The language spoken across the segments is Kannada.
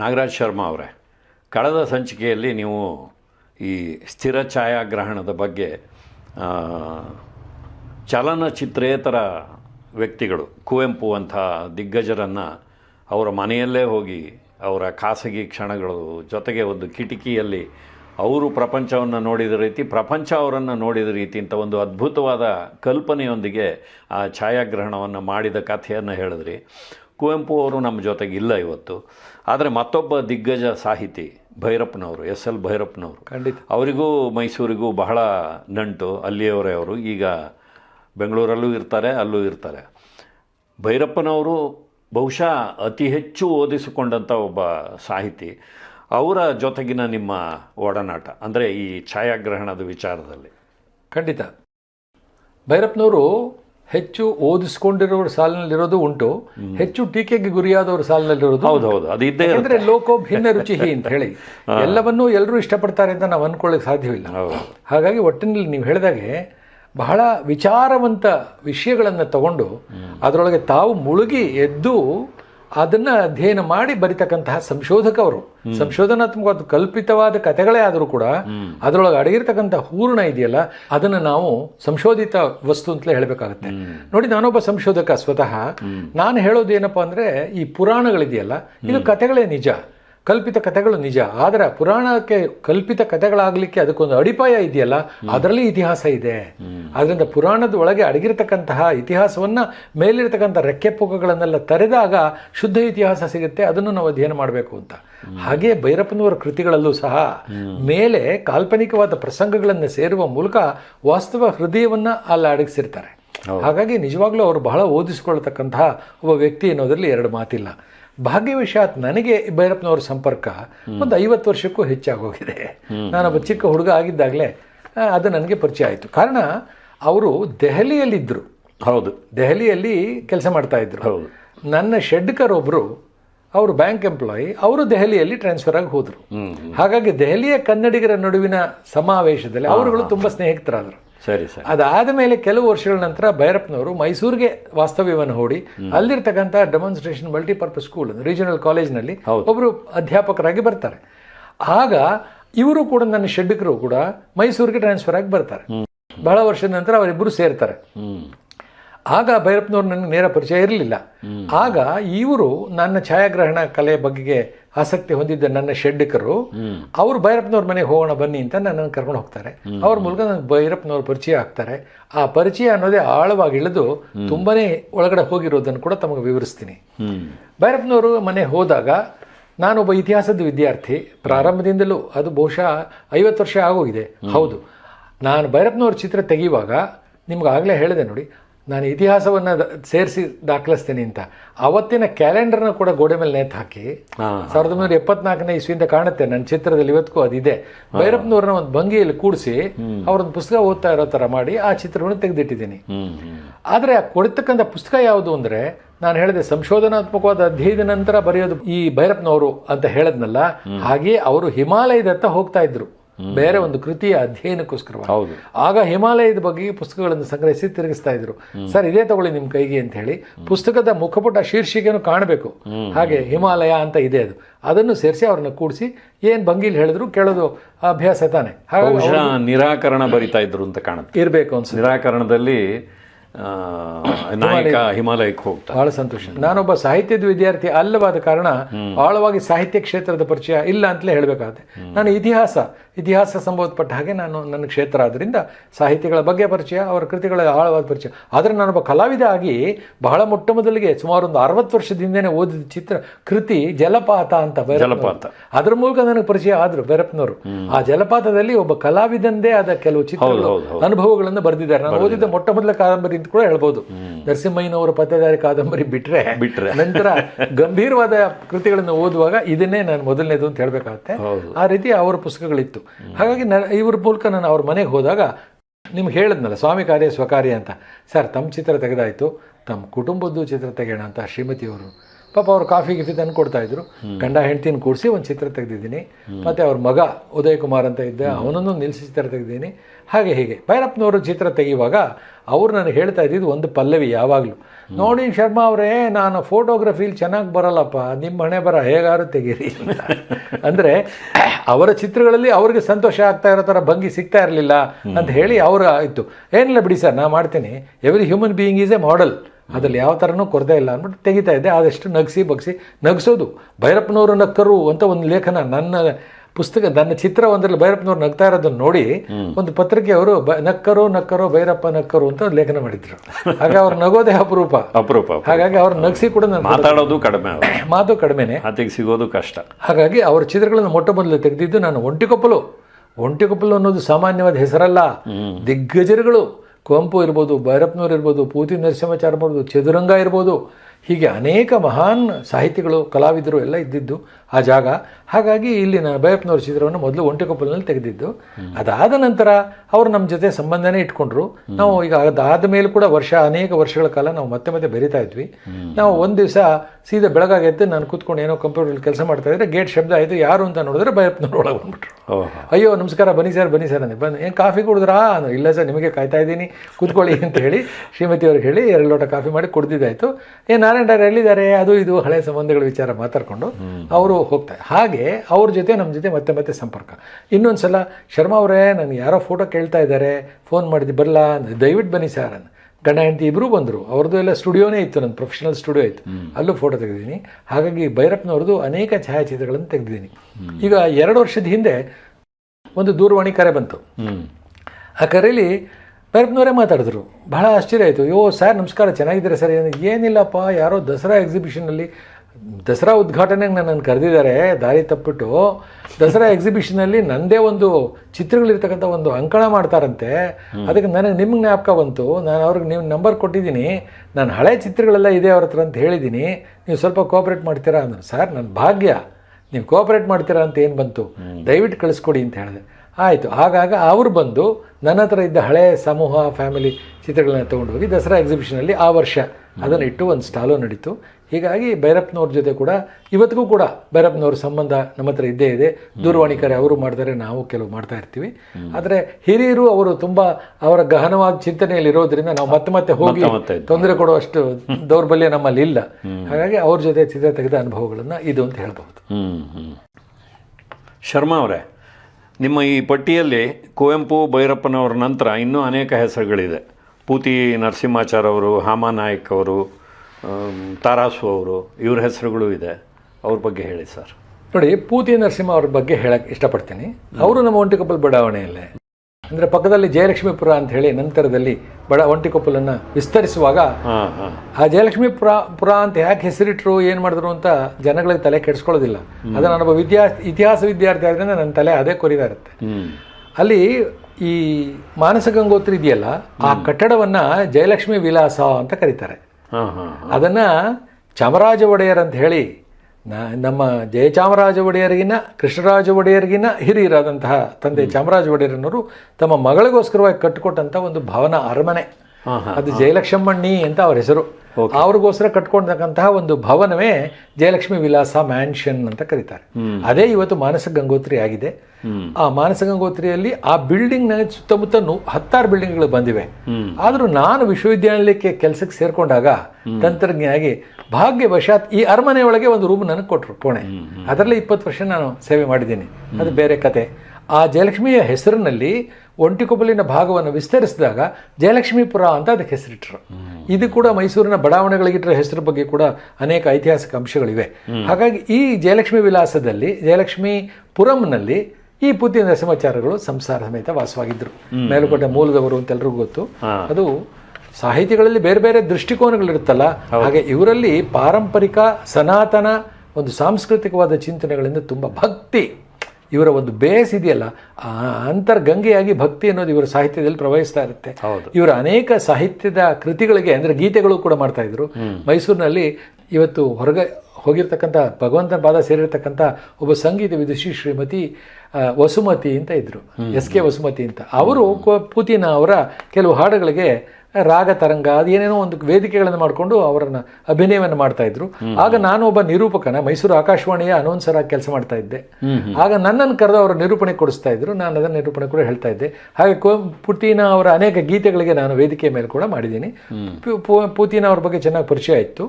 ನಾಗರಾಜ್ ಶರ್ಮಾ ಅವರೇ, ಕಳೆದ ಸಂಚಿಕೆಯಲ್ಲಿ ನೀವು ಈ ಸ್ಥಿರ ಛಾಯಾಗ್ರಹಣದ ಬಗ್ಗೆ ಚಲನಚಿತ್ರೇತರ ವ್ಯಕ್ತಿಗಳು, ಕುವೆಂಪು ಅಂಥ ದಿಗ್ಗಜರನ್ನು ಅವರ ಮನೆಯಲ್ಲೇ ಹೋಗಿ, ಅವರ ಖಾಸಗಿ ಕ್ಷಣಗಳು ಜೊತೆಗೆ ಒಂದು ಕಿಟಕಿಯಲ್ಲಿ ಅವರು ಪ್ರಪಂಚವನ್ನು ನೋಡಿದ ರೀತಿ, ಪ್ರಪಂಚ ಅವರನ್ನು ನೋಡಿದ ರೀತಿ ಅಂತ ಒಂದು ಅದ್ಭುತವಾದ ಕಲ್ಪನೆಯೊಂದಿಗೆ ಆ ಛಾಯಾಗ್ರಹಣವನ್ನು ಮಾಡಿದ ಕಥೆಯನ್ನು ಹೇಳಿದ್ರಿ. ಕುವೆಂಪು ಅವರು ನಮ್ಮ ಜೊತೆಗೆ ಇಲ್ಲ ಇವತ್ತು. ಆದರೆ ಮತ್ತೊಬ್ಬ ದಿಗ್ಗಜ ಸಾಹಿತಿ ಭೈರಪ್ಪನವರು ಎಸ್ ಎಲ್ ಭೈರಪ್ಪನವರು. ಖಂಡಿತ. ಅವರಿಗೂ ಮೈಸೂರಿಗೂ ಬಹಳ ನಂಟು ಅಲ್ಲಿಯವರೇ ಅವರು. ಈಗ ಬೆಂಗಳೂರಲ್ಲೂ ಇರ್ತಾರೆ ಅಲ್ಲೂ ಇರ್ತಾರೆ. ಭೈರಪ್ಪನವರು ಬಹುಶಃ ಅತಿ ಹೆಚ್ಚು ಓದಿಸಿಕೊಂಡಂಥ ಒಬ್ಬ ಸಾಹಿತಿ. ಅವರ ಜೊತೆಗಿನ ನಿಮ್ಮ ಒಡನಾಟ ಅಂದರೆ ಈ ಛಾಯಾಗ್ರಹಣದ ವಿಚಾರದಲ್ಲಿ. ಖಂಡಿತ. ಭೈರಪ್ಪನವರು ಹೆಚ್ಚು ಓದಿಸ್ಕೊಂಡಿರೋ ಸಾಲಿನಲ್ಲಿರೋದು ಉಂಟು ಹೆಚ್ಚು ಟೀಕೆಗೆ ಗುರಿಯಾದವರ ಸಾಲಿನಲ್ಲಿರೋದು ಹೌದು ಹೌದು ಅದು ಇದ್ದೇ ಅಂದ್ರೆ ಲೋಕೋ ಭಿನ್ನ ರುಚಿಹಿ ಅಂತ ಹೇಳಿ. ಎಲ್ಲವನ್ನೂ ಎಲ್ಲರೂ ಇಷ್ಟಪಡ್ತಾರೆ ಅಂತ ನಾವು ಅನ್ಕೊಳ್ಳೋಕೆ ಸಾಧ್ಯವಿಲ್ಲ. ಹಾಗಾಗಿ ಒಟ್ಟಿನಲ್ಲಿ ನೀವು ಹೇಳಿದಾಗೆ ಬಹಳ ವಿಚಾರವಂತ ವಿಷಯಗಳನ್ನು ತಗೊಂಡು ಅದರೊಳಗೆ ತಾವು ಮುಳುಗಿ ಎದ್ದು ಅದನ್ನ ಅಧ್ಯಯನ ಮಾಡಿ ಬರಿತಕ್ಕಂತಹ ಸಂಶೋಧಕವರು ಸಂಶೋಧನಾತ್ಮಕವಾದ ಕಲ್ಪಿತವಾದ ಕಥೆಗಳೇ ಆದರೂ ಕೂಡ ಅದರೊಳಗೆ ಅಡಗಿರ್ತಕ್ಕಂಥ ಹೂರ್ಣ ಇದೆಯಲ್ಲ ಅದನ್ನ ನಾವು ಸಂಶೋಧಿತ ವಸ್ತು ಅಂತಲೇ ಹೇಳಬೇಕಾಗುತ್ತೆ. ನೋಡಿ ನಾನೊಬ್ಬ ಸಂಶೋಧಕ ಸ್ವತಃ ನಾನು ಹೇಳೋದು ಏನಪ್ಪಾ ಅಂದ್ರೆ ಈ ಪುರಾಣಗಳಿದೆಯಲ್ಲ ಇದು ಕಥೆಗಳೇ ನಿಜ. ಕಲ್ಪಿತ ಕಥೆಗಳು ನಿಜ. ಆದರೆ ಪುರಾಣಕ್ಕೆ ಕಲ್ಪಿತ ಕಥೆಗಳಾಗಲಿಕ್ಕೆ ಅದಕ್ಕೊಂದು ಅಡಿಪಾಯ ಇದೆಯಲ್ಲ? ಅದರಲ್ಲಿ ಇತಿಹಾಸ ಇದೆ. ಅದರಿಂದ ಪುರಾಣದ ಒಳಗೆ ಅಡಗಿರ್ತಕ್ಕಂತಹ ಇತಿಹಾಸವನ್ನ ಮೇಲಿರ್ತಕ್ಕಂಥ ರೆಕ್ಕೆ ಪುಕಗಳನ್ನೆಲ್ಲ ತರೆದಾಗ ಶುದ್ಧ ಇತಿಹಾಸ ಸಿಗುತ್ತೆ. ಅದನ್ನು ನಾವು ಅಧ್ಯಯನ ಮಾಡಬೇಕು ಅಂತ. ಹಾಗೆ ಭೈರಪ್ಪನವರ ಕೃತಿಗಳಲ್ಲೂ ಸಹ ಮೇಲೆ ಕಾಲ್ಪನಿಕವಾದ ಪ್ರಸಂಗಗಳನ್ನು ಸೇರುವ ಮೂಲಕ ವಾಸ್ತವ ಹೃದಯವನ್ನ ಅಲ್ಲಿ ಅಡಗಿಸಿರ್ತಾರೆ. ಹಾಗಾಗಿ ನಿಜವಾಗ್ಲೂ ಅವರು ಬಹಳ ಓದಿಸಿಕೊಳ್ಳತಕ್ಕಂತಹ ಒಬ್ಬ ವ್ಯಕ್ತಿ ಅನ್ನೋದರಲ್ಲಿ ಎರಡು ಮಾತಿಲ್ಲ. ಭಾಗ್ಯವಶಾತ್ ನನಗೆ ಭೈರಪ್ಪನವರ ಸಂಪರ್ಕ ಒಂದು ಐವತ್ತು ವರ್ಷಕ್ಕೂ ಹೆಚ್ಚಾಗೋಗಿದೆ. ನಾನೊಬ್ಬ ಚಿಕ್ಕ ಹುಡುಗ ಆಗಿದ್ದಾಗಲೇ ಅದು ನನಗೆ ಪರಿಚಯ ಆಯಿತು. ಕಾರಣ ಅವರು ದೆಹಲಿಯಲ್ಲಿದ್ದರು. ಹೌದು. ದೆಹಲಿಯಲ್ಲಿ ಕೆಲಸ ಮಾಡ್ತಾ ಇದ್ರು. ಹೌದು. ನನ್ನ ಶೆಡ್ಕರ್ ಒಬ್ಬರು ಅವರು ಬ್ಯಾಂಕ್ ಎಂಪ್ಲಾಯಿ ಅವರು ದೆಹಲಿಯಲ್ಲಿ ಟ್ರಾನ್ಸ್ಫರ್ ಆಗಿ ಹೋದರು. ಹಾಗಾಗಿ ದೆಹಲಿಯ ಕನ್ನಡಿಗರ ನಡುವಿನ ಸಮಾವೇಶದಲ್ಲಿ ಅವರುಗಳು ತುಂಬ ಸ್ನೇಹಿತರಾದರು. ಸರಿ ಸರಿ. ಅದಾದ ಮೇಲೆ ಕೆಲವು ವರ್ಷಗಳ ನಂತರ ಭೈರಪ್ಪನವರು ಮೈಸೂರಿಗೆ ವಾಸ್ತವ್ಯವನ್ನು ಹೂಡಿ ಅಲ್ಲಿರ್ತಕ್ಕಂಥ ಡೆಮಾನ್ಸ್ಟ್ರೇಷನ್ ಮಲ್ಟಿಪರ್ಪಸ್ ಸ್ಕೂಲ್ ರೀಜನಲ್ ಕಾಲೇಜ್ನಲ್ಲಿ ಒಬ್ಬರು ಅಧ್ಯಾಪಕರಾಗಿ ಬರ್ತಾರೆ. ಆಗ ಇವರು ಕೂಡ ನನ್ನ ಶೆಡ್ಡಿಕರು ಕೂಡ ಮೈಸೂರಿಗೆ ಟ್ರಾನ್ಸ್ಫರ್ ಆಗಿ ಬರ್ತಾರೆ. ಬಹಳ ವರ್ಷದ ನಂತರ ಅವರಿಬ್ಬರು ಸೇರ್ತಾರೆ. ಆಗ ಭೈರಪ್ಪನವ್ರು ನನಗೆ ನೇರ ಪರಿಚಯ ಇರಲಿಲ್ಲ. ಆಗ ಇವರು ನನ್ನ ಛಾಯಾಗ್ರಹಣ ಕಲೆ ಬಗೆಗೆ ಆಸಕ್ತಿ ಹೊಂದಿದ್ದ ನನ್ನ ಶೆಡ್ಡಿಕರು ಅವರು ಭೈರಪ್ಪನವ್ರ ಮನೆಗೆ ಹೋಗೋಣ ಬನ್ನಿ ಅಂತ ನನ್ನನ್ನು ಕರ್ಕೊಂಡು ಹೋಗ್ತಾರೆ. ಅವ್ರ ಮೂಲಕ ನನಗೆ ಭೈರಪ್ಪನವ್ರ ಪರಿಚಯ ಆಗ್ತಾರೆ. ಆ ಪರಿಚಯ ಅನ್ನೋದೇ ಆಳವಾಗಿ ಇಳಿದು ತುಂಬಾನೇ ಒಳಗಡೆ ಹೋಗಿರೋದನ್ನು ಕೂಡ ತಮಗೆ ವಿವರಿಸ್ತೀನಿ. ಭೈರಪ್ಪನವರು ಮನೆ ಹೋದಾಗ ನಾನೊಬ್ಬ ಇತಿಹಾಸದ ವಿದ್ಯಾರ್ಥಿ. ಪ್ರಾರಂಭದಿಂದಲೂ ಅದು ಬಹುಶಃ ಐವತ್ತು ವರ್ಷ ಆಗೋಗಿದೆ. ಹೌದು. ನಾನು ಭೈರಪ್ಪನವ್ರ ಚಿತ್ರ ತೆಗೆಯುವಾಗ ನಿಮ್ಗೆ ಆಗಲೇ ಹೇಳಿದೆ ನೋಡಿ. ನಾನು ಇತಿಹಾಸವನ್ನು ಸೇರಿಸಿ ದಾಖಲಿಸ್ತೇನೆ ಅಂತ. ಅವತ್ತಿನ ಕ್ಯಾಲೆಂಡರ್ನ ಕೂಡ ಗೋಡೆ ಮೇಲೆ ನೇತು ಹಾಕಿ ಸಾವಿರದ ಒಂಬೈನೂರ ಎಪ್ಪತ್ನಾಲ್ಕನೇ ಇಸ್ವಿಯಿಂದ ಕಾಣುತ್ತೆ ನನ್ನ ಚಿತ್ರದಲ್ಲಿ ಇವತ್ತಿಗೂ ಅದಿದೆ. ಭೈರಪ್ಪನವ್ರನ್ನ ಒಂದು ಭಂಗಿಯಲ್ಲಿ ಕೂಡಿಸಿ ಅವರೊಂದು ಪುಸ್ತಕ ಓದ್ತಾ ಇರೋ ಥರ ಮಾಡಿ ಆ ಚಿತ್ರವನ್ನು ತೆಗೆದಿಟ್ಟಿದ್ದೀನಿ. ಆದರೆ ಆ ಕೊಡ್ತಕ್ಕಂಥ ಪುಸ್ತಕ ಯಾವುದು ಅಂದರೆ ನಾನು ಹೇಳಿದೆ ಸಂಶೋಧನಾತ್ಮಕವಾದ ಅಧ್ಯಯನ ನಂತರ ಬರೆಯೋದು ಈ ಭೈರಪ್ಪನವರು ಅಂತ ಹೇಳದ್ನಲ್ಲ ಹಾಗೆಯೇ ಅವರು ಹಿಮಾಲಯದತ್ತ ಹೋಗ್ತಾ ಇದ್ರು. ಬೇರೆ ಒಂದು ಕೃತಿಯ ಅಧ್ಯಯನಕ್ಕೋಸ್ಕರವಾಗಿ. ಆಗ ಹಿಮಾಲಯದ ಬಗ್ಗೆ ಪುಸ್ತಕಗಳನ್ನು ಸಂಗ್ರಹಿಸಿ ತಿರುಗಿಸ್ತಾ ಇದ್ರು. ಸರ್ ಇದೇ ತಗೊಳ್ಳಿ ನಿಮ್ಮ ಕೈಗೆ ಅಂತ ಹೇಳಿ ಪುಸ್ತಕದ ಮುಖಪುಟ ಶೀರ್ಷಿಕೆಯನ್ನು ಕಾಣಬೇಕು. ಹಾಗೆ ಹಿಮಾಲಯ ಅಂತ ಇದೆ ಅದು. ಅದನ್ನು ಸೇರಿಸಿ ಅವ್ರನ್ನ ಕೂಡಿಸಿ ಏನ್ ಬಂಗೀಲ್ ಹೇಳಿದ್ರು ಕೇಳೋದು ಅಭ್ಯಾಸ ತಾನೆ. ನಿರಾಕರಣ ಬರಿತಾ ಇದ್ರು ಅಂತ ಕಾಣುತ್ತೆ. ಇರಬೇಕು ಅನ್ಸುತ್ತೆ. ನಿರಾಕರಣದಲ್ಲಿ ನಾಯಕ ಹಿಮಾಲಯಕ್ಕೆ ಹೋಗ್ತಾರೆ. ಬಹಳ ಸಂತೋಷ. ನಾನೊಬ್ಬ ಸಾಹಿತ್ಯದ ವಿದ್ಯಾರ್ಥಿ ಅಲ್ಲವಾದ ಕಾರಣ ಆಳವಾಗಿ ಸಾಹಿತ್ಯ ಕ್ಷೇತ್ರದ ಪರಿಚಯ ಇಲ್ಲ ಅಂತಲೇ ಹೇಳಬೇಕಾಗುತ್ತೆ. ನಾನು ಇತಿಹಾಸ ಇತಿಹಾಸ ಸಂಬಂಧಪಟ್ಟ ಹಾಗೆ ನಾನು ನನ್ನ ಕ್ಷೇತ್ರ ಆದ್ದರಿಂದ ಸಾಹಿತ್ಯಗಳ ಬಗ್ಗೆ ಪರಿಚಯ ಅವರ ಕೃತಿಗಳ ಆಳವಾದ ಪರಿಚಯ. ಆದರೆ ನಾನೊಬ್ಬ ಕಲಾವಿದ ಆಗಿ ಬಹಳ ಮೊಟ್ಟ ಮೊದಲಿಗೆ ಸುಮಾರು ಒಂದು ಅರವತ್ತು ವರ್ಷದಿಂದನೇ ಓದಿದ ಚಿತ್ರ ಕೃತಿ ಜಲಪಾತ ಅಂತ. ಜಲಪಾತ. ಅದರ ಮೂಲಕ ನನಗೆ ಪರಿಚಯ ಆದರು ಭೈರಪ್ಪನವರು ಆ ಜಲಪಾತದಲ್ಲಿ ಒಬ್ಬ ಕಲಾವಿದಂದೇ ಆದ ಕೆಲವು ಚಿತ್ರಗಳು. ಅನುಭವಗಳನ್ನು ಬರೆದಿದ್ದಾರೆ. ನಾನು ಓದಿದ ಮೊಟ್ಟ ಮೊದಲ ಕಾದಂಬರಿ ಅಂತ ಕೂಡ ಹೇಳ್ಬೋದು. ನರಸಿಂಹಯ್ಯನವರ ಪತ್ತೇದಾರಿ ಕಾದಂಬರಿ ಬಿಟ್ರೆ ಬಿಟ್ರೆ. ನಂತರ ಗಂಭೀರವಾದ ಕೃತಿಗಳನ್ನು ಓದುವಾಗ ಇದನ್ನೇ ನಾನು ಮೊದಲನೇದು ಅಂತ ಹೇಳಬೇಕಾಗತ್ತೆ. ಆ ರೀತಿ ಅವರ ಪುಸ್ತಕಗಳಿತ್ತು. ಹಾಗಾಗಿ ನ- ಇವ್ರ ಮೂಲಕ ನಾನು ಅವ್ರ ಮನೆಗೆ ಹೋದಾಗ ನಿಮ್ಗೆ ಹೇಳಿದ್ನಲ್ಲ ಸ್ವಾಮಿ ಕಾರ್ಯ ಸ್ವಕಾರ್ಯ ಅಂತ. ಸರ್ ತಮ್ಮ ಚಿತ್ರ ತೆಗೆದಾಯಿತು ತಮ್ಮ ಕುಟುಂಬದ್ದು ಚಿತ್ರ ತೆಗೆಯೋಣ ಅಂತ ಶ್ರೀಮತಿಯವರು ಪಾಪ ಅವ್ರು ಕಾಫಿ ಗಿಫಿ ತಂದು ಕೊಡ್ತಾ ಇದ್ರು. ಗಂಡ ಹೆಂಡ್ತಿನ ಕೂಡಿಸಿ ಒಂದು ಚಿತ್ರ ತೆಗೆದಿದ್ದೀನಿ. ಮತ್ತು ಅವ್ರ ಮಗ ಉದಯ್ ಕುಮಾರ್ ಅಂತ ಇದ್ದ, ಅವನನ್ನು ನಿಲ್ಲಿಸಿ ಚಿತ್ರ ತೆಗೆದಿದ್ದೀನಿ. ಹಾಗೆ ಹೀಗೆ. ಭೈರಪ್ಪನವರು ಚಿತ್ರ ತೆಗೆಯುವಾಗ ಅವ್ರು ನನಗೆ ಹೇಳ್ತಾ ಇದ್ದಿದ್ದು ಒಂದು ಪಲ್ಲವಿ ಯಾವಾಗಲೂ. ನೋಡಿ ಶರ್ಮಾ ಅವರೇ, ನಾನು ಫೋಟೋಗ್ರಫಿಲಿ ಚೆನ್ನಾಗಿ ಬರಲ್ಲಪ್ಪ ನಿಮ್ಮ ಹಣೆ ಬರ ಹೇಗಾರು ತೆಗೀರಿ ಅಂದರೆ ಅವರ ಚಿತ್ರಗಳಲ್ಲಿ ಅವ್ರಿಗೆ ಸಂತೋಷ ಆಗ್ತಾ ಇರೋ ಥರ ಭಂಗಿ ಸಿಗ್ತಾ ಇರಲಿಲ್ಲ ಅಂತ ಹೇಳಿ ಅವರ ಇತ್ತು. ಏನಿಲ್ಲ ಬಿಡಿ ಸರ್, ನಾ ಮಾಡ್ತೀನಿ. Every human being is a model ಅದ್ರಲ್ಲಿ ಯಾವ ಥರನೂ ಕೊರತೆ ಇಲ್ಲ ಅಂದ್ಬಿಟ್ಟು ತೆಗಿತಾ ಇದ್ದೆ. ಆದಷ್ಟು ನಗಸಿ ಬಗ್ಸಿ. ನಗಿಸೋದು. ಭೈರಪ್ಪನವರು ನಕ್ಕರು ಅಂತ ಒಂದು ಲೇಖನ ನನ್ನ ಪುಸ್ತಕ ನನ್ನ ಚಿತ್ರ ಒಂದರಲ್ಲಿ ಭೈರಪ್ಪನವ್ರು ನಗ್ತಾ ಇರೋದನ್ನ ನೋಡಿ ಒಂದು ಪತ್ರಿಕೆ ಅವರು ನಕ್ಕರು ನಕ್ಕರು ಭೈರಪ್ಪ ನಕ್ಕರು ಅಂತ ಒಂದು ಲೇಖನ ಮಾಡಿದ್ರು. ಹಾಗೆ ಅವ್ರು ನಗೋದೇ ಅಪರೂಪ. ಅಪರೂಪ ಹಾಗಾಗಿ ಅವ್ರು ನಗಸಿ ಕೂಡ ಮಾತಾಡೋದು ಕಡಿಮೆ ಮಾತು ಕಡಿಮೆನೆ. ಅದಕ್ಕೆ ಸಿಗೋದು ಕಷ್ಟ. ಹಾಗಾಗಿ ಅವ್ರ ಚಿತ್ರಗಳನ್ನು ಮೊಟ್ಟ ಮೊದಲು ತೆಗೆದಿದ್ದು ನಾನು ಒಂಟಿಕೊಪ್ಪಲು. ಒಂಟಿಕೊಪ್ಪಲು ಅನ್ನೋದು ಸಾಮಾನ್ಯವಾದ ಹೆಸರಲ್ಲ. ದಿಗ್ಗಜರುಗಳು. ಕುವೆಂಪು ಇರ್ಬೋದು ಭೈರಪ್ಪನವ್ರು ಇರ್ಬೋದು ಪೂತಿ ನರಸಿಂಹಾಚಾರ್ಯ ಇರ್ಬೋದು ಚದುರಂಗ ಇರ್ಬೋದು, ಹೀಗೆ ಅನೇಕ ಮಹಾನ್ ಸಾಹಿತಿಗಳು, ಕಲಾವಿದರು ಎಲ್ಲ ಇದ್ದಿದ್ದು ಆ ಜಾಗ. ಹಾಗಾಗಿ ಇಲ್ಲಿ ನಾನು ಭೈರಪ್ಪನವ್ರ ಚಿತ್ರವನ್ನು ಮೊದಲು ಒಂಟೆಕೊಪ್ಪಲಿನಲ್ಲಿ ತೆಗೆದಿದ್ದು. ಅದಾದ ನಂತರ ಅವರು ನಮ್ಮ ಜೊತೆ ಸಂಬಂಧನೇ ಇಟ್ಕೊಂಡ್ರು. ನಾವು ಈಗ ಅದಾದ ಮೇಲೆ ಕೂಡ ವರ್ಷ ಅನೇಕ ವರ್ಷಗಳ ಕಾಲ ನಾವು ಮತ್ತೆ ಮತ್ತೆ ಬೆರಿತಾ ಇದ್ವಿ. ನಾವು ಒಂದು ದಿವಸ ಸೀದಾ ಬೆಳಗಾಗಿ ಎದ್ದು ನಾನು ಕೂತ್ಕೊಂಡು ಏನೋ ಕಂಪ್ಯೂಟರ್ ಕೆಲಸ ಮಾಡ್ತಾ ಇದ್ರೆ ಗೇಟ್ ಶಬ್ದ ಆಯಿತು. ಯಾರು ಅಂತ ನೋಡಿದ್ರೆ ಭೈರಪ್ಪನವ್ರು ಒಳಗೆ ಬಂದ್ಬಿಟ್ರು. ಅಯ್ಯೋ ನಮಸ್ಕಾರ ಬನ್ನಿ ಸರ್ ಬನ್ನಿ ಸರ್ ಅಂದೆ. ಬಂದು ಏನು ಕಾಫಿ ಕುಡಿದ್ರಾ? ಅಂದ್ರೆ ಇಲ್ಲ ಸರ್ ನಿಮಗೆ ಕಾಯ್ತಾ ಇದ್ದೀನಿ. ಕೂತ್ಕೊಳ್ಳಿ ಅಂತ ಹೇಳಿ ಶ್ರೀಮತಿ ಅವ್ರಿಗೆ ಹೇಳಿ ಎರಡು ಲೋಟ ಕಾಫಿ ಮಾಡಿ ಕುಡ್ದಿದ್ದಾಯ್ತು. ಏ ನಾರಾಯಣ ಎಲ್ಲಿದ್ದಾರೆ? ಅದು ಇದು ಹಳೆ ಸಂಬಂಧಗಳ ವಿಚಾರ ಮಾತಾಡ್ಕೊಂಡು. ಅವರು ಹೋಗ್ತಾರೆ. ಹಾಗೆ ಅವ್ರ ಜೊತೆ ನಮ್ಮ ಜೊತೆ ಮತ್ತೆ ಮತ್ತೆ ಸಂಪರ್ಕ. ಇನ್ನೊಂದು ಸಲ ಶರ್ಮಾ ಅವರೇ ನನಗೆ ಯಾರೋ ಫೋಟೋ ಕೇಳ್ತಾ ಇದ್ದಾರೆ ಫೋನ್ ಮಾಡಿದ್ದು ಬರಲ್ಲ. ದಯವಿಟ್ಟು ಬನ್ನಿ ಸರ್ ಅಂತ ಗಂಡ ಹೆಂಡತಿ ಇಬ್ಬರೂ ಬಂದರು. ಅವ್ರದ್ದು ಎಲ್ಲ ಸ್ಟುಡಿಯೋನೇ ಇತ್ತು ನನ್ನ ಪ್ರೊಫೆಷನಲ್ ಸ್ಟುಡಿಯೋ ಇತ್ತು. ಅಲ್ಲೂ ಫೋಟೋ ತೆಗೆದಿದ್ದೀನಿ. ಹಾಗಾಗಿ ಭೈರಪ್ಪನವ್ರದ್ದು ಅನೇಕ ಛಾಯಾಚಿತ್ರಗಳನ್ನು ತೆಗೆದಿದ್ದೀನಿ. ಈಗ ಎರಡು ವರ್ಷದ ಹಿಂದೆ ಒಂದು ದೂರವಾಣಿ ಕರೆ ಬಂತು. ಆ ಕರೆಯಲ್ಲಿ ಭೈರಪ್ಪನವರೇ ಮಾತಾಡಿದ್ರು. ಬಹಳ ಆಶ್ಚರ್ಯ ಆಯಿತು. ಯೋ ಸರ್ ನಮಸ್ಕಾರ ಚೆನ್ನಾಗಿದ್ದೀರಾ ಸರ್? ಏನು ಏನಿಲ್ಲಪ್ಪ ಯಾರೋ ದಸರಾ ಎಕ್ಸಿಬಿಷನಲ್ಲಿ ದಸರಾ ಉದ್ಘಾಟನೆಗೆ ನನ್ನನ್ನು ಕರೆದಿದ್ದಾರೆ ದಾರಿ ತಪ್ಪಿಟ್ಟು. ದಸರಾ ಎಕ್ಸಿಬಿಷನಲ್ಲಿ ನನ್ನದೇ ಒಂದು ಚಿತ್ರಗಳಿರ್ತಕ್ಕಂಥ ಒಂದು ಅಂಕಣ ಮಾಡ್ತಾರಂತೆ. ಅದಕ್ಕೆ ನನಗೆ ನಿಮ್ಗೆ ಜ್ಞಾಪಕ ಬಂತು. ನಾನು ಅವ್ರಿಗೆ ನೀವು ನಂಬರ್ ಕೊಟ್ಟಿದ್ದೀನಿ. ನಾನು ಹಳೆ ಚಿತ್ರಗಳೆಲ್ಲ ಇದೆ ಅವ್ರ ಹತ್ರ ಅಂತ ಹೇಳಿದ್ದೀನಿ. ನೀವು ಸ್ವಲ್ಪ ಕೋಆಪ್ರೇಟ್ ಮಾಡ್ತೀರಾ ಅಂದರು. ಸರ್ ನನ್ನ ಭಾಗ್ಯ. ನೀವು ಕೋಆಪ್ರೇಟ್ ಮಾಡ್ತೀರಾ ಅಂತ ಏನು ಬಂತು? ದಯವಿಟ್ಟು ಕಳಿಸ್ಕೊಡಿ ಅಂತ ಹೇಳಿದೆ. ಆಯಿತು. ಆಗಾಗ ಅವರು ಬಂದು ನನ್ನ ಹತ್ರ ಇದ್ದ ಹಳೆ ಸಮೂಹ ಫ್ಯಾಮಿಲಿ ಚಿತ್ರಗಳನ್ನ ತೊಗೊಂಡು ಹೋಗಿ ದಸರಾ ಎಕ್ಸಿಬಿಷನಲ್ಲಿ ಆ ವರ್ಷ ಅದನ್ನು ಇಟ್ಟು ಒಂದು ಸ್ಟಾಲು ನಡೀತು. ಹೀಗಾಗಿ ಭೈರಪ್ಪನವ್ರ ಜೊತೆ ಕೂಡ ಇವತ್ತಿಗೂ ಕೂಡ ಭೈರಪ್ಪನವ್ರ ಸಂಬಂಧ ನಮ್ಮ ಹತ್ರ ಇದ್ದೇ ಇದೆ. ದೂರವಾಣಿ ಕರೆ ಅವರು ಮಾಡ್ತಾರೆ ನಾವು ಕೆಲವು ಮಾಡ್ತಾ ಇರ್ತೀವಿ. ಆದರೆ ಹಿರಿಯರು ಅವರು ತುಂಬ ಅವರ ಗಹನವಾದ ಚಿಂತನೆಯಲ್ಲಿ ಇರೋದ್ರಿಂದ ನಾವು ಮತ್ತೆ ಮತ್ತೆ ಹೋಗಿ ತೊಂದರೆ ಕೊಡುವಷ್ಟು ದೌರ್ಬಲ್ಯ ನಮ್ಮಲ್ಲಿ ಇಲ್ಲ. ಹಾಗಾಗಿ ಅವ್ರ ಜೊತೆ ಚಿತ್ರ ತೆಗೆದ ಅನುಭವಗಳನ್ನು ಇದು ಅಂತ ಹೇಳ್ಬಹುದು. ಹ್ಮ್ ಹ್ಮ್. ಶರ್ಮಾ ಅವರೇ ನಿಮ್ಮ ಈ ಪಟ್ಟಿಯಲ್ಲಿ ಕುವೆಂಪು ಭೈರಪ್ಪನವರ ನಂತರ ಇನ್ನೂ ಅನೇಕ ಹೆಸರುಗಳಿದೆ. ಪೂತಿ ನರಸಿಂಹಾಚಾರ್ ಅವರು ಹಾಮಾ ನಾಯಕ್ ಅವರು ತಾರಾಸು ಅವರು ಇವ್ರ ಹೆಸರುಗಳು ಇದೆ. ಅವ್ರ ಬಗ್ಗೆ ಹೇಳಿ ಸರ್. ನೋಡಿ ಪೂತಿ ನರಸಿಂಹ ಅವ್ರ ಬಗ್ಗೆ ಹೇಳಕ್ಕೆ ಇಷ್ಟಪಡ್ತೀನಿ. ಅವರು ನಮ್ಮ ಒಂಟಿಕೊಪ್ಪಲ್ ಬಡಾವಣೆಯಲ್ಲೇ. ಅಂದರೆ ಪಕ್ಕದಲ್ಲಿ ಜಯಲಕ್ಷ್ಮೀಪುರ ಅಂತ ಹೇಳಿ ನಂತರದಲ್ಲಿ ಬಡ ಒಂಟಿಕೊಪ್ಪಲನ್ನು ವಿಸ್ತರಿಸುವಾಗ ಆ ಜಯಲಕ್ಷ್ಮೀಪುರ ಪುರ ಅಂತ ಯಾಕೆ ಹೆಸರಿಟ್ಟರು ಏನು ಮಾಡಿದ್ರು ಅಂತ ಜನಗಳಿಗೆ ತಲೆ ಕೆಡಿಸ್ಕೊಳ್ಳೋದಿಲ್ಲ. ಅದು ಒಬ್ಬ ವಿದ್ಯಾ ಇತಿಹಾಸ ವಿದ್ಯಾರ್ಥಿ ಆದ್ದರಿಂದ ನನ್ನ ತಲೆ ಅದೇ ಕೊರಿತಾ ಇರುತ್ತೆ. ಅಲ್ಲಿ ಈ ಮಾನಸ ಗಂಗೋತ್ರಿ ಇದೆಯಲ್ಲ ಆ ಕಟ್ಟಡವನ್ನ ಜಯಲಕ್ಷ್ಮಿ ವಿಲಾಸ ಅಂತ ಕರೀತಾರೆ. ಅದನ್ನು ಹಾಂ ಅದನ್ನ ಚಾಮರಾಜ ಒಡೆಯರ್ ಅಂತ ಹೇಳಿ ನಮ್ಮ ನಮ್ಮ ಜಯಚಾಮರಾಜ ಒಡೆಯರಿಗಿನ ಕೃಷ್ಣರಾಜ ಒಡೆಯರಿಗಿನ ಹಿರಿಯರಾದಂತಹ ತಂದೆ ಚಾಮರಾಜ ಒಡೆಯರನ್ನವರು ತಮ್ಮ ಮಗಳಿಗೋಸ್ಕರವಾಗಿ ಕಟ್ಟಿಕೊಟ್ಟಂತ ಒಂದು ಭವನ ಅರಮನೆ. ಅದು ಜಯಲಕ್ಷ್ಮಣ್ಣಿ ಅಂತ ಅವ್ರ ಹೆಸರು. ಅವ್ರಿಗೋಸ್ಕರ ಕಟ್ಕೊಂಡಂತಹ ಒಂದು ಭವನವೇ ಜಯಲಕ್ಷ್ಮಿ ವಿಲಾಸ ಮ್ಯಾನ್ಷನ್ ಅಂತ ಕರೀತಾರೆ. ಅದೇ ಇವತ್ತು ಮಾನಸ ಗಂಗೋತ್ರಿ ಆಗಿದೆ. ಆ ಮಾನಸ ಗಂಗೋತ್ರಿಯಲ್ಲಿ ಆ ಬಿಲ್ಡಿಂಗ್ನ ಸುತ್ತಮುತ್ತ ಹತ್ತಾರು ಬಿಲ್ಡಿಂಗ್ಗಳು ಬಂದಿವೆ. ಆದ್ರೂ ನಾನು ವಿಶ್ವವಿದ್ಯಾನಿಲಯಕ್ಕೆ ಕೆಲಸಕ್ಕೆ ಸೇರ್ಕೊಂಡಾಗ ತಂತ್ರಜ್ಞಾಗಿ ಭಾಗ್ಯವಶಾತ್ ಈ ಅರಮನೆ ಒಳಗೆ ಒಂದು ರೂಮ್ ನನಗೆ ಕೊಟ್ಟರು ಕೋಣೆ ಅದರಲ್ಲಿ ಇಪ್ಪತ್ತು ವರ್ಷ ನಾನು ಸೇವೆ ಮಾಡಿದ್ದೀನಿ. ಅದು ಬೇರೆ ಕತೆ. ಆ ಜಯಲಕ್ಷ್ಮಿಯ ಹೆಸರಿನಲ್ಲಿ ಒಂಟಿಕೊಪ್ಪಲಿನ ಭಾಗವನ್ನು ವಿಸ್ತರಿಸಿದಾಗ ಜಯಲಕ್ಷ್ಮೀಪುರ ಅಂತ ಅದಕ್ಕೆ ಹೆಸರಿಟ್ಟರು ಇದು ಕೂಡ ಮೈಸೂರಿನ ಬಡಾವಣೆಗಳಿಗಿಟ್ಟರ ಹೆಸರು ಬಗ್ಗೆ ಕೂಡ ಅನೇಕ ಐತಿಹಾಸಿಕ ಅಂಶಗಳಿವೆ. ಹಾಗಾಗಿ ಈ ಜಯಲಕ್ಷ್ಮಿ ವಿಲಾಸದಲ್ಲಿ ಜಯಲಕ್ಷ್ಮಿ ಪುರಂನಲ್ಲಿ ಈ ಬುದ್ಧಿ ನರಸಿಂಹಾಚಾರ್ಯಗಳು ಸಂಸಾರ ಸಮೇತ ವಾಸವಾಗಿದ್ದರು ಮೇಲುಕೋಟೆ ಮೂಲದವರು ಅಂತ ಎಲ್ರಿಗೂ ಗೊತ್ತು ಅದು ಸಾಹಿತಿಗಳಲ್ಲಿ ಬೇರೆ ಬೇರೆ ದೃಷ್ಟಿಕೋನಗಳಿರುತ್ತಲ್ಲ. ಹಾಗೆ ಇವರಲ್ಲಿ ಪಾರಂಪರಿಕ ಸನಾತನ ಒಂದು ಸಾಂಸ್ಕೃತಿಕವಾದ ಚಿಂತನೆಗಳಿಂದ ತುಂಬ ಭಕ್ತಿ. ಇವರ ಒಂದು ಬೇಸ್ ಇದೆಯಲ್ಲ ಆ ಅಂತರ್ಗಂಗೆಯಾಗಿ ಭಕ್ತಿ ಅನ್ನೋದು ಇವರ ಸಾಹಿತ್ಯದಲ್ಲಿ ಪ್ರವಹಿಸ್ತಾ ಇರುತ್ತೆ. ಇವರ ಅನೇಕ ಸಾಹಿತ್ಯದ ಕೃತಿಗಳಿಗೆ ಅಂದ್ರೆ ಗೀತೆಗಳು ಕೂಡ ಮಾಡ್ತಾ ಇದ್ರು. ಮೈಸೂರಿನಲ್ಲಿ ಇವತ್ತು ಹೊರಗೆ ಹೋಗಿರ್ತಕ್ಕಂಥ ಭಗವಂತನ ಪಾದ ಸೇರಿರ್ತಕ್ಕಂಥ ಒಬ್ಬ ಸಂಗೀತ ವಿದುಷಿ ಶ್ರೀಮತಿ ವಸುಮತಿ ಅಂತ ಇದ್ರು. ಎಸ್ ಕೆ ವಸುಮತಿ ಅಂತ. ಅವರು ಪೂತಿನ ಅವರ ಕೆಲವು ಹಾಡುಗಳಿಗೆ ರಾಗ ತರಂಗ ಅದೇನೇನೋ ಒಂದು ವೇದಿಕೆಗಳನ್ನು ಮಾಡಿಕೊಂಡು ಅವರನ್ನು ಅಭಿನಯವನ್ನು ಮಾಡ್ತಾ ಇದ್ರು. ಆಗ ನಾನು ಒಬ್ಬ ನಿರೂಪಕನ ಮೈಸೂರು ಆಕಾಶವಾಣಿಯ ಅನೌನ್ಸರ್ ಆಗಿ ಕೆಲಸ ಮಾಡ್ತಾ ಇದ್ದೆ. ಆಗ ನನ್ನನ್ನು ಕರೆದು ಅವರು ನಿರೂಪಣೆ ಕೊಡಿಸ್ತಾ ಇದ್ರು. ನಾನು ಅದನ್ನು ನಿರೂಪಣೆ ಕೂಡ ಹೇಳ್ತಾ ಇದ್ದೆ. ಹಾಗೆ ಪುತೀನ ಅವರ ಅನೇಕ ಗೀತೆಗಳಿಗೆ ನಾನು ವೇದಿಕೆ ಮೇಲೆ ಕೂಡ ಮಾಡಿದ್ದೀನಿ. ಪೂತಿನ ಅವ್ರ ಬಗ್ಗೆ ಚೆನ್ನಾಗಿ ಪರಿಚಯ ಇತ್ತು.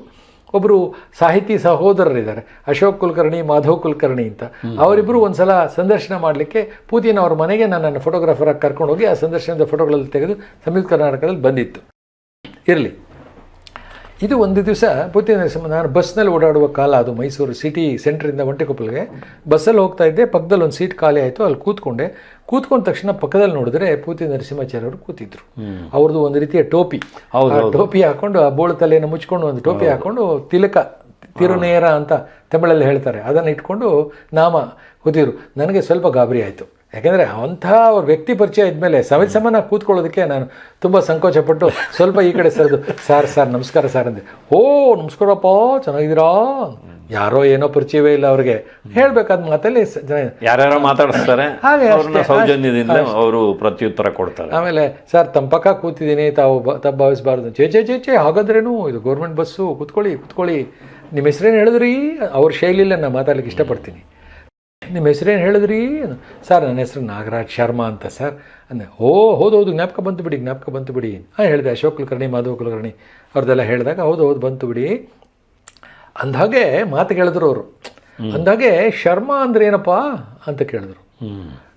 ಒಬ್ಬರು ಸಾಹಿತಿ ಸಹೋದರರಿದ್ದಾರೆ ಅಶೋಕ್ ಕುಲಕರ್ಣಿ ಮಾಧವ್ ಕುಲಕರ್ಣಿ ಅಂತ. ಅವರಿಬ್ಬರು ಒಂದ್ಸಲ ಸಂದರ್ಶನ ಮಾಡಲಿಕ್ಕೆ ಪೂತಿನ ಅವ್ರ ಮನೆಗೆ ನನ್ನನ್ನು ಫೋಟೋಗ್ರಾಫರಾಗಿ ಕರ್ಕೊಂಡು ಹೋಗಿ ಆ ಸಂದರ್ಶನದ ಫೋಟೋಗಳಲ್ಲಿ ತೆಗೆದು ಸಂಯುಕ್ತ ಕರ್ನಾಟಕದಲ್ಲಿ ಬಂದಿತ್ತು. ಇರಲಿ. ಇದು ಒಂದು ದಿವಸ ಪೂತಿ ನರಸಿಂಹ ನಾನು ಬಸ್ನಲ್ಲಿ ಓಡಾಡುವ ಕಾಲ ಅದು ಮೈಸೂರು ಸಿಟಿ ಸೆಂಟ್ರಿಂದ ಒಂಟೆಕೊಪ್ಪಲಿಗೆ. ಬಸ್ಸಲ್ಲಿ ಹೋಗ್ತಾ ಇದ್ದೆ ಪಕ್ಕದಲ್ಲಿ ಒಂದು ಸೀಟ್ ಖಾಲಿ ಆಯಿತು ಅಲ್ಲಿ ಕೂತ್ಕೊಂಡೆ. ಕೂತ್ಕೊಂಡ ತಕ್ಷಣ ಪಕ್ಕದಲ್ಲಿ ನೋಡಿದ್ರೆ ಪೂತಿ ನರಸಿಂಹಾಚಾರ್ಯ ಅವರು ಕೂತಿದ್ರು. ಅವ್ರದ್ದು ಒಂದು ರೀತಿಯ ಟೋಪಿ. ಟೋಪಿ ಹಾಕೊಂಡು ಆ ಬೋಳು ತಲೆಯನ್ನು ಮುಚ್ಕೊಂಡು ಒಂದು ಟೋಪಿ ಹಾಕೊಂಡು ತಿಲಕ ತಿರುನೇರ ಅಂತ ತಮಿಳಲ್ಲಿ ಹೇಳ್ತಾರೆ. ಅದನ್ನು ಇಟ್ಕೊಂಡು ನಾಮ ಕೂತಿದ್ರು. ನನಗೆ ಸ್ವಲ್ಪ ಗಾಬರಿ ಆಯಿತು. ಯಾಕೆಂದರೆ ಅಂಥ ಅವ್ರ ವ್ಯಕ್ತಿ ಪರಿಚಯ ಇದ್ಮೇಲೆ ಸಮಿತಿ ಸಮಾನ ಕೂತ್ಕೊಳ್ಳೋದಕ್ಕೆ ನಾನು ತುಂಬ ಸಂಕೋಚಪಟ್ಟು ಸ್ವಲ್ಪ ಈ ಕಡೆ ಸರಿದು ಸರ್ ಸರ್ ನಮಸ್ಕಾರ ಸರ್ ಅಂದೆ. ಓ ನಮಸ್ಕಾರಪ್ಪ ಚೆನ್ನಾಗಿದ್ದೀರಾ? ಯಾರೋ ಏನೋ ಪರಿಚಯವೇ ಇಲ್ಲ ಅವ್ರಿಗೆ. ಹೇಳಬೇಕಾದ ಮಾತಲ್ಲಿ ಯಾರ್ಯಾರೋ ಮಾತಾಡಿಸ್ತಾರೆ. ಸೌಜನ್ಯದಿಂದ ಅವರು ಪ್ರತ್ಯುತ್ತರ ಕೊಡ್ತಾರೆ. ಆಮೇಲೆ ಸರ್ ತಂಪಕ್ಕ ಕೂತಿದ್ದೀನಿ ತಾವು ಭಾವಿಸಬಾರ್ದು. ಚೇ ಚೇ ಚೇ ಚೇ ಹಾಗಾದ್ರೇನು ಇದು ಗೌರ್ಮೆಂಟ್ ಬಸ್ಸು ಕೂತ್ಕೊಳ್ಳಿ ಕೂತ್ಕೊಳ್ಳಿ. ನಿಮ್ಮ ಹೆಸರೇನು ಹೇಳಿದ್ರಿ? ಅವ್ರ ಶೈಲಿಲ್ಲ ನಾನು ಮಾತಾಡ್ಲಿಕ್ಕೆ ಇಷ್ಟಪಡ್ತೀನಿ. ನಿಮ್ಮ ಹೆಸರೇನು ಹೇಳಿದ್ರಿ ಸರ್ ನನ್ನ ಹೆಸರು ನಾಗರಾಜ್ ಶರ್ಮಾ ಅಂತ ಸರ್. ಅಂದೆ. ಓ ಹೌದು ಹೌದು ಜ್ಞಾಪಕ ಬಂತು ಬಿಡಿ ಜ್ಞಾಪಕ ಬಂತು ಬಿಡಿ. ಹಾಂ ಹೇಳಿದೆ ಅಶೋಕ್ ಕುಲಕರ್ಣಿ ಮಾಧವ್ ಕುಲಕರ್ಣಿ ಅವ್ರದ್ದೆಲ್ಲ ಹೇಳಿದಾಗ ಹೌದು ಹೌದು ಬಂತು ಬಿಡಿ. ಅಂದಾಗೆ ಮಾತು ಕೇಳಿದ್ರು ಅವರು. ಅಂದಾಗೆ ಶರ್ಮಾ ಅಂದ್ರೆ ಏನಪ್ಪ? ಅಂತ ಕೇಳಿದ್ರು.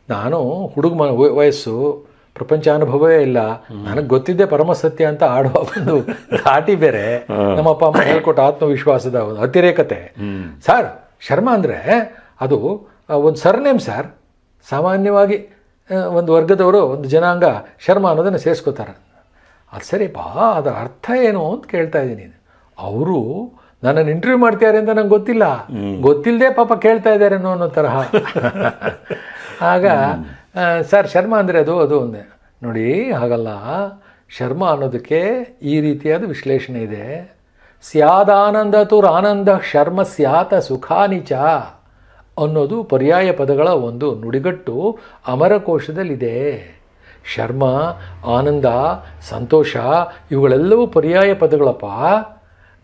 ನಾನು ಹುಡುಗ ಮ ವಯಸ್ಸು ಪ್ರಪಂಚ ಅನುಭವವೇ ಇಲ್ಲ. ನನಗೆ ಗೊತ್ತಿದ್ದೆ ಪರಮ ಸತ್ಯ ಅಂತ ಆಡುವ ಒಂದು ಘಾಟಿ ಬೇರೆ. ನಮ್ಮ ಅಪ್ಪ ಅಮ್ಮ ಹೇಳ್ಕೊಟ್ಟ ಆತ್ಮವಿಶ್ವಾಸದ ಒಂದು ಅತಿರೇಕತೆ. ಸರ್ ಶರ್ಮಾ ಅಂದರೆ ಅದು ಒಂದು ಸರ್ನೇಮ್ ಸರ್ ಸಾಮಾನ್ಯವಾಗಿ ಒಂದು ವರ್ಗದವರು ಒಂದು ಜನಾಂಗ ಶರ್ಮ ಅನ್ನೋದನ್ನು ಸೇರಿಸ್ಕೋತಾರೆ. ಅದು ಸರಿಪ್ಪ ಅದರ ಅರ್ಥ ಏನು ಅಂತ ಕೇಳ್ತಾ ಇದ್ದೀನಿ ಅವರು ನನ್ನನ್ನು ಇಂಟರ್ವ್ಯೂ ಮಾಡ್ತಿದ್ದಾರೆ ಅಂತ ನಂಗೆ ಗೊತ್ತಿಲ್ಲ. ಗೊತ್ತಿಲ್ಲದೆ ಪಾಪ ಕೇಳ್ತಾ ಇದ್ದಾರೆ ಅನ್ನೋ ಅನ್ನೋ ತರಹ. ಆಗ ಸರ್ ಶರ್ಮಾ ಅಂದರೆ ಅದು ಅದು ಒಂದೇ. ನೋಡಿ ಹಾಗಲ್ಲ. ಶರ್ಮ ಅನ್ನೋದಕ್ಕೆ ಈ ರೀತಿಯಾದ ವಿಶ್ಲೇಷಣೆ ಇದೆ. ಸ್ಯಾದಾನಂದ ತುರಾನಂದ ಶರ್ಮ ಸ್ಯಾತ ಸುಖಾನಿಚ ಅನ್ನೋದು ಪರ್ಯಾಯ ಪದಗಳ ಒಂದು ನುಡಿಗಟ್ಟು ಅಮರಕೋಶದಲ್ಲಿದೆ. ಶರ್ಮ, ಆನಂದ, ಸಂತೋಷ, ಇವುಗಳೆಲ್ಲವೂ ಪರ್ಯಾಯ ಪದಗಳಪ್ಪ.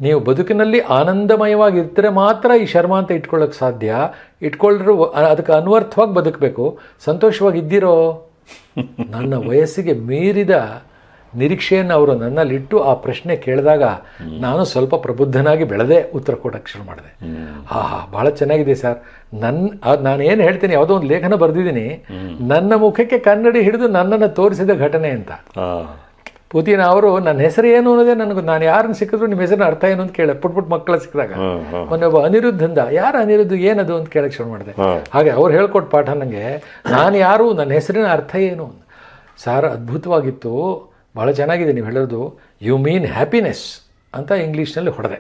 ನೀವು ಬದುಕಿನಲ್ಲಿ ಆನಂದಮಯವಾಗಿರ್ತರೆ ಮಾತ್ರ ಈ ಶರ್ಮ ಅಂತ ಇಟ್ಕೊಳ್ಳೋಕೆ ಸಾಧ್ಯ. ಇಟ್ಕೊಳ್ಳ್ರು ಅದಕ್ಕೆ ಅನ್ವರ್ಥವಾಗಿ ಬದುಕಬೇಕು. ಸಂತೋಷವಾಗಿ ಇದ್ದೀರೋ ನನ್ನ ವಯಸ್ಸಿಗೆ ಮೀರಿದ ನಿರೀಕ್ಷೆಯನ್ನು ಅವರು ನನ್ನಲ್ಲಿಟ್ಟು ಆ ಪ್ರಶ್ನೆ ಕೇಳಿದಾಗ ನಾನು ಸ್ವಲ್ಪ ಪ್ರಬುದ್ಧನಾಗಿ ಬೆಳೆದೇ ಉತ್ತರ ಕೊಡೋಕ್ಕೆ ಶುರು ಮಾಡಿದೆ. ಹಾ ಹಾ ಭಾಳ ಚೆನ್ನಾಗಿದೆ ಸರ್. ನನ್ನ ನಾನು ಏನು ಹೇಳ್ತೀನಿ ಯಾವುದೋ ಒಂದು ಲೇಖನ ಬರೆದಿದ್ದೀನಿ. ನನ್ನ ಮುಖಕ್ಕೆ ಕನ್ನಡಿ ಹಿಡಿದು ನನ್ನನ್ನು ತೋರಿಸಿದ ಘಟನೆ ಅಂತ. ಪುತಿನ ಅವರು ನನ್ನ ಹೆಸರು ಏನು ಅನ್ನೋದೇ ನನಗೆ ನಾನು ಯಾರನ್ನ ಸಿಕ್ಕಿದ್ರು ನಿಮ್ಮ ಹೆಸರಿನ ಅರ್ಥ ಏನು ಅಂತ ಕೇಳ ಪುಟ್ ಪುಟ್ ಮಕ್ಕಳ ಸಿಕ್ಕಿದಾಗ. ಒಂದೊಬ್ಬ ಅನಿರುದ್ಧ ಮೊನ್ನೆ ಒಬ್ಬ ಅನಿರುದ್ಧಂದ ಯಾರು ಅನಿರುದ್ಧ ಏನದು? ಅಂತ ಕೇಳಕ್ಕೆ ಶುರು ಮಾಡಿದೆ. ಹಾಗೆ ಅವ್ರು ಹೇಳ್ಕೊಟ್ಟು ಪಾಠ ನನಗೆ ನಾನು ಯಾರು ನನ್ನ ಹೆಸರಿನ ಅರ್ಥ ಏನು? ಸಾರ್ ಅದ್ಭುತವಾಗಿತ್ತು. ಭಾಳ ಚೆನ್ನಾಗಿದೆ ನೀವು ಹೇಳೋದು. ಯು ಮೀನ್ ಹ್ಯಾಪಿನೆಸ್ ಅಂತ ಇಂಗ್ಲೀಷ್ನಲ್ಲಿ ಹೊಡೆದೆ.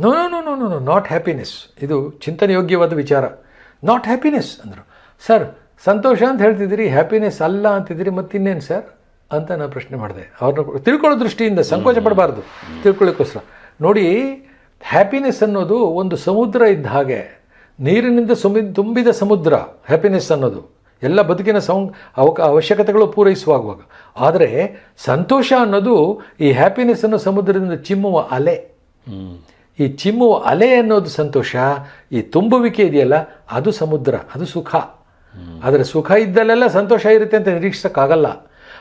No no no no no not happiness ಇದು ಚಿಂತನೆ ಯೋಗ್ಯವಾದ ವಿಚಾರ. ನಾಟ್ ಹ್ಯಾಪಿನೆಸ್ ಅಂದರು. ಸರ್ ಸಂತೋಷ ಅಂತ ಹೇಳ್ತಿದ್ದೀರಿ ಹ್ಯಾಪಿನೆಸ್ ಅಲ್ಲ ಅಂತಿದ್ದೀರಿ ಮತ್ತಿನ್ನೇನು ಸರ್ ಅಂತ ನಾನು ಪ್ರಶ್ನೆ ಮಾಡಿದೆ. ಅವ್ರನ್ನ ತಿಳ್ಕೊಳ್ಳೋ ದೃಷ್ಟಿಯಿಂದ ಸಂಕೋಚ ಪಡಬಾರ್ದು. ತಿಳ್ಕೊಳ್ಳೋಕ್ಕೋಸ್ಕರ. ನೋಡಿ ಹ್ಯಾಪಿನೆಸ್ ಅನ್ನೋದು ಒಂದು ಸಮುದ್ರ ಇದ್ದ ಹಾಗೆ ನೀರಿನಿಂದ ಸುಮಿ ತುಂಬಿದ ಸಮುದ್ರ ಹ್ಯಾಪಿನೆಸ್ ಅನ್ನೋದು. ಎಲ್ಲ ಬದುಕಿನ ಸೌ ಅವಕ ಅವಶ್ಯಕತೆಗಳು ಪೂರೈಸುವಾಗುವಾಗ. ಆದರೆ ಸಂತೋಷ ಅನ್ನೋದು ಈ ಹ್ಯಾಪಿನೆಸ್ ಅನ್ನೋ ಸಮುದ್ರದಿಂದ ಚಿಮ್ಮುವ ಅಲೆ. ಈ ಚಿಮ್ಮುವ ಅಲೆ ಅನ್ನೋದು ಸಂತೋಷ ಈ ತುಂಬುವಿಕೆ ಇದೆಯಲ್ಲ ಅದು ಸಮುದ್ರ ಅದು ಸುಖ. ಆದರೆ ಸುಖ ಇದ್ದಲ್ಲೆಲ್ಲ ಸಂತೋಷ ಇರುತ್ತೆ ಅಂತ ನಿರೀಕ್ಷಿಸಕ್ಕಾಗಲ್ಲ.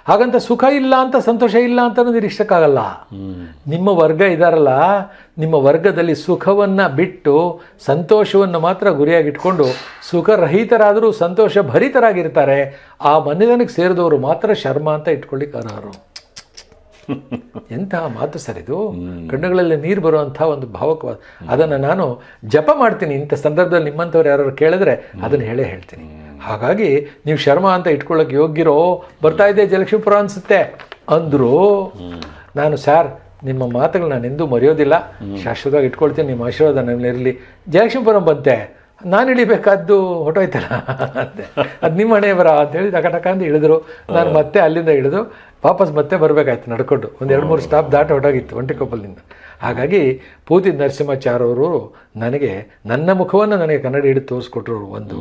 ಹಾಗಂತ ಸುಖ ಇಲ್ಲ ಅಂತ ಸಂತೋಷ ಇಲ್ಲ ಅಂತ ನಿರೀಕ್ಷಕ್ಕಾಗಲ್ಲ ನಿಮ್ಮ ವರ್ಗ ಇದಾರಲ್ಲ, ನಿಮ್ಮ ವರ್ಗದಲ್ಲಿ ಸುಖವನ್ನು ಬಿಟ್ಟು ಸಂತೋಷವನ್ನು ಮಾತ್ರ ಗುರಿಯಾಗಿಟ್ಕೊಂಡು ಸುಖರಹಿತರಾದರೂ ಸಂತೋಷ ಭರಿತರಾಗಿರ್ತಾರೆ ಆ ಮನೆತನಕ್ಕೆ ಸೇರಿದವರು ಮಾತ್ರ ಶರ್ಮ ಅಂತ ಇಟ್ಕೊಳ್ಳಿಕ್ಕೆ ಅರ್ಹರು. ಎಂತಹ ಮಾತು ಸರ್ ಇದು? ಕಣ್ಣುಗಳಲ್ಲಿ ನೀರು ಬರುವಂತಹ ಒಂದು ಭಾವಕವಾದ, ಅದನ್ನು ನಾನು ಜಪ ಮಾಡ್ತೀನಿ. ಇಂಥ ಸಂದರ್ಭದಲ್ಲಿ ನಿಮ್ಮಂಥವ್ರು ಯಾರು ಕೇಳಿದ್ರೆ ಅದನ್ನು ಹೇಳೇ ಹೇಳ್ತೀನಿ. ಹಾಗಾಗಿ ನೀವು ಶರ್ಮಾ ಅಂತ ಇಟ್ಕೊಳ್ಳೋಕೆ ಯೋಗ್ಯರೋ ಬರ್ತಾ ಇದ್ದೆ ಜಲಕ್ಷ್ಮೀಪುರ ಅನ್ಸುತ್ತೆ. ಅಂದರು ನಾನು ಸರ್, ನಿಮ್ಮ ಮಾತುಗಳು ನಾನು ಎಂದೂ ಮರೆಯೋದಿಲ್ಲ. ಶಾಶ್ವತವಾಗಿ ಇಟ್ಕೊಳ್ತೀನಿ, ನಿಮ್ಮ ಆಶೀರ್ವಾದ ನನ್ನಲ್ಲಿರಲಿ ಜಲಕ್ಷ್ಮೀಪುರಂ ಬಂತೆ. ನಾನು ಇಳಿಬೇಕಾದ್ದು ಹೊಟ್ಟೋಯ್ತಲ್ಲ ಅಂತೆ. ಅದು ನಿಮ್ಮ ಹಣೆ ಬರ ಅಂತೇಳಿ ಟಕ ಟಕ ಅಂತ ಇಳಿದ್ರು. ನಾನು ಮತ್ತೆ ಅಲ್ಲಿಂದ ಇಳಿದು ವಾಪಸ್ ಮತ್ತೆ ಬರಬೇಕಾಯ್ತು ನಡ್ಕೊಂಡು. ಒಂದು ಎರಡು ಮೂರು ಸ್ಟಾಪ್ ದಾಟ ಹೊಟ್ಟಾಗಿತ್ತು ಒಂಟಿಕೊಪ್ಪಲಿಂದ ಹಾಗಾಗಿ ಪೂತಿ ನರಸಿಂಹಾಚಾರ್ಯ ಅವರು ನನಗೆ ನನ್ನ ಮುಖವನ್ನು ನನಗೆ ಕನ್ನಡ ಹಿಡಿದು ತೋರಿಸ್ಕೊಟ್ರು ಒಂದು.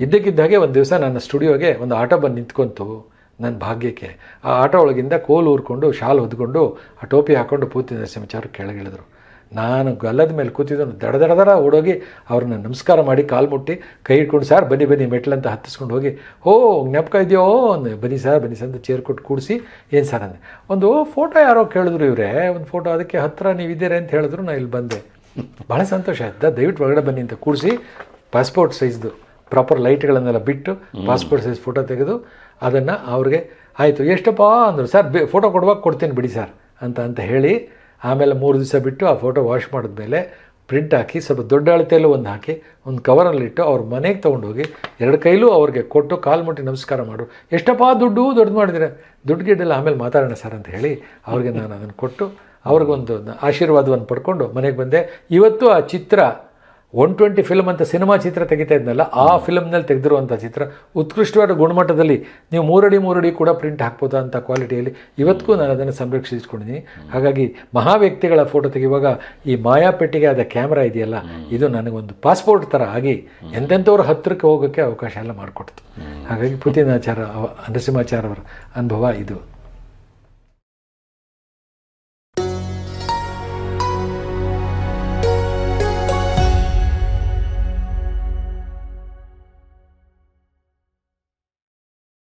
ಇದ್ದಕ್ಕಿದ್ದಾಗೆ ಒಂದು ದಿವಸ ನನ್ನ ಸ್ಟುಡಿಯೋಗೆ ಒಂದು ಆಟೋ ಬಂದು ನಿಂತ್ಕೊಂತು ನನ್ನ ಭಾಗ್ಯಕ್ಕೆ. ಆ ಆಟೋ ಒಳಗಿಂದ ಕೋಲು ಊರ್ಕೊಂಡು ಶಾಲ್ ಹೊದ್ಕೊಂಡು ಆ ಟೋಪಿ ಹಾಕ್ಕೊಂಡು ಪೂತಿ ನರಸಿಂಹಾಚಾರ್ಯ ಕೆಳಗಿಳಿದ್ರು. ನಾನು ಗಲ್ಲದ ಮೇಲೆ ಕೂತಿದ್ದನು ದಡ ದಡ ದಡ ಓಡೋಗಿ ಅವ್ರನ್ನ ನಮಸ್ಕಾರ ಮಾಡಿ ಕಾಲು ಮುಟ್ಟಿ ಕೈ ಇಟ್ಕೊಂಡು ಸರ್ ಬನ್ನಿ ಬನ್ನಿ ಮೆಟ್ಲಂತ ಹತ್ತಿಸ್ಕೊಂಡು ಹೋಗಿ. ಓ ಜ್ಞಾಪಕ ಇದೆಯೋ? ಅಂದೆ. ಬನ್ನಿ ಸರ್ ಬನ್ನಿ ಸರ್ ಅಂತ ಚೇರ್ ಕೊಟ್ಟು ಕೂಡಿಸಿ. ಏನು ಸರ್? ಅಂದೆ. ಒಂದು ಫೋಟೋ ಯಾರೋ ಕೇಳಿದ್ರು ಇವರೇ. ಒಂದು ಫೋಟೋ ಅದಕ್ಕೆ ಹತ್ತಿರ ನೀವಿದ್ದೀರಿ ಅಂತ ಹೇಳಿದ್ರು ನಾನು ಇಲ್ಲಿ ಬಂದೆ. ಭಾಳ ಸಂತೋಷ ಆಯ್ತು. ದಯವಿಟ್ಟು ಒಳಗಡೆ ಬನ್ನಿ ಅಂತ ಕೂಡಿಸಿ ಪಾಸ್ಪೋರ್ಟ್ ಸೈಜ್ದು ಪ್ರಾಪರ್ ಲೈಟ್ಗಳನ್ನೆಲ್ಲ ಬಿಟ್ಟು ಪಾಸ್ಪೋರ್ಟ್ ಸೈಜ್ ಫೋಟೋ ತೆಗೆದು ಅದನ್ನು ಅವ್ರಿಗೆ ಆಯಿತು ಎಷ್ಟಪ್ಪ? ಅಂದರು. ಸರ್ ಬಿ ಫೋಟೋ ಕೊಡುವಾಗ ಕೊಡ್ತೀನಿ ಬಿಡಿ ಸರ್ ಅಂತ ಅಂತ ಹೇಳಿ ಆಮೇಲೆ ಮೂರು ದಿವಸ ಬಿಟ್ಟು ಆ ಫೋಟೋ ವಾಶ್ ಮಾಡಿದ್ಮೇಲೆ ಪ್ರಿಂಟ್ ಹಾಕಿ ಸ್ವಲ್ಪ ದೊಡ್ಡ ಅಳತೆಯಲ್ಲೂ ಒಂದು ಹಾಕಿ, ಒಂದು ಕವರಲ್ಲಿಟ್ಟು ಅವ್ರ ಮನೆಗೆ ತೊಗೊಂಡೋಗಿ ಎರಡು ಕೈಲೂ ಅವ್ರಿಗೆ ಕೊಟ್ಟು ಕಾಲು ಮುಟ್ಟಿ ನಮಸ್ಕಾರ ಮಾಡು. ಎಷ್ಟಪ್ಪ ದುಡ್ಡು ದೊಡ್ಡ ಮಾಡಿದರೆ? ದುಡ್ಡು ಗಿಡ್ಡೆಲ್ಲ ಆಮೇಲೆ ಮಾತಾಡೋಣ ಸರ್ ಅಂತ ಹೇಳಿ ಅವ್ರಿಗೆ ನಾನು ಅದನ್ನು ಕೊಟ್ಟು ಅವ್ರಿಗೊಂದು ಆಶೀರ್ವಾದವನ್ನು ಪಡ್ಕೊಂಡು ಮನೆಗೆ ಬಂದೆ. ಇವತ್ತು ಆ ಚಿತ್ರ ಒನ್ ಟ್ವೆಂಟಿ ಫಿಲ್ಮ್ ಅಂತ ಸಿನಿಮಾ ಚಿತ್ರ ತೆಗಿತಾ ಇದ್ನಲ್ಲ ಆ ಫಿಲ್ಮ್ನಲ್ಲಿ ತೆಗೆದಿರುವಂಥ ಚಿತ್ರ ಉತ್ಕೃಷ್ಟವಾದ ಗುಣಮಟ್ಟದಲ್ಲಿ ನೀವು ಮೂರಡಿ ಮೂರಡಿ ಕೂಡ ಪ್ರಿಂಟ್ ಹಾಕ್ಬೋದಾ ಅಂತ ಕ್ವಾಲಿಟಿಯಲ್ಲಿ ಇವತ್ತಿಗೂ ನಾನು ಅದನ್ನು ಸಂರಕ್ಷಿಸ್ಕೊಂಡಿದ್ದೀನಿ ಹಾಗಾಗಿ ಮಹಾ ವ್ಯಕ್ತಿಗಳ ಫೋಟೋ ತೆಗೆಯುವಾಗ ಈ ಮಾಯಾಪೆಟ್ಟಿಗೆ ಆದ ಕ್ಯಾಮ್ರಾ ಇದೆಯಲ್ಲ ಇದು ನನಗೊಂದು ಪಾಸ್ಪೋರ್ಟ್ ಥರ ಆಗಿ ಎಂತೆಂಥವ್ರ ಹತ್ತಿರಕ್ಕೆ ಹೋಗೋಕ್ಕೆ ಅವಕಾಶ ಎಲ್ಲ ಮಾಡಿಕೊಡ್ತು. ಹಾಗಾಗಿ ಪುತಿನಾಚಾರ ಅವ ನರಸಿಂಹಾಚಾರ್ಯ ಅವರ ಅನುಭವ ಇದು.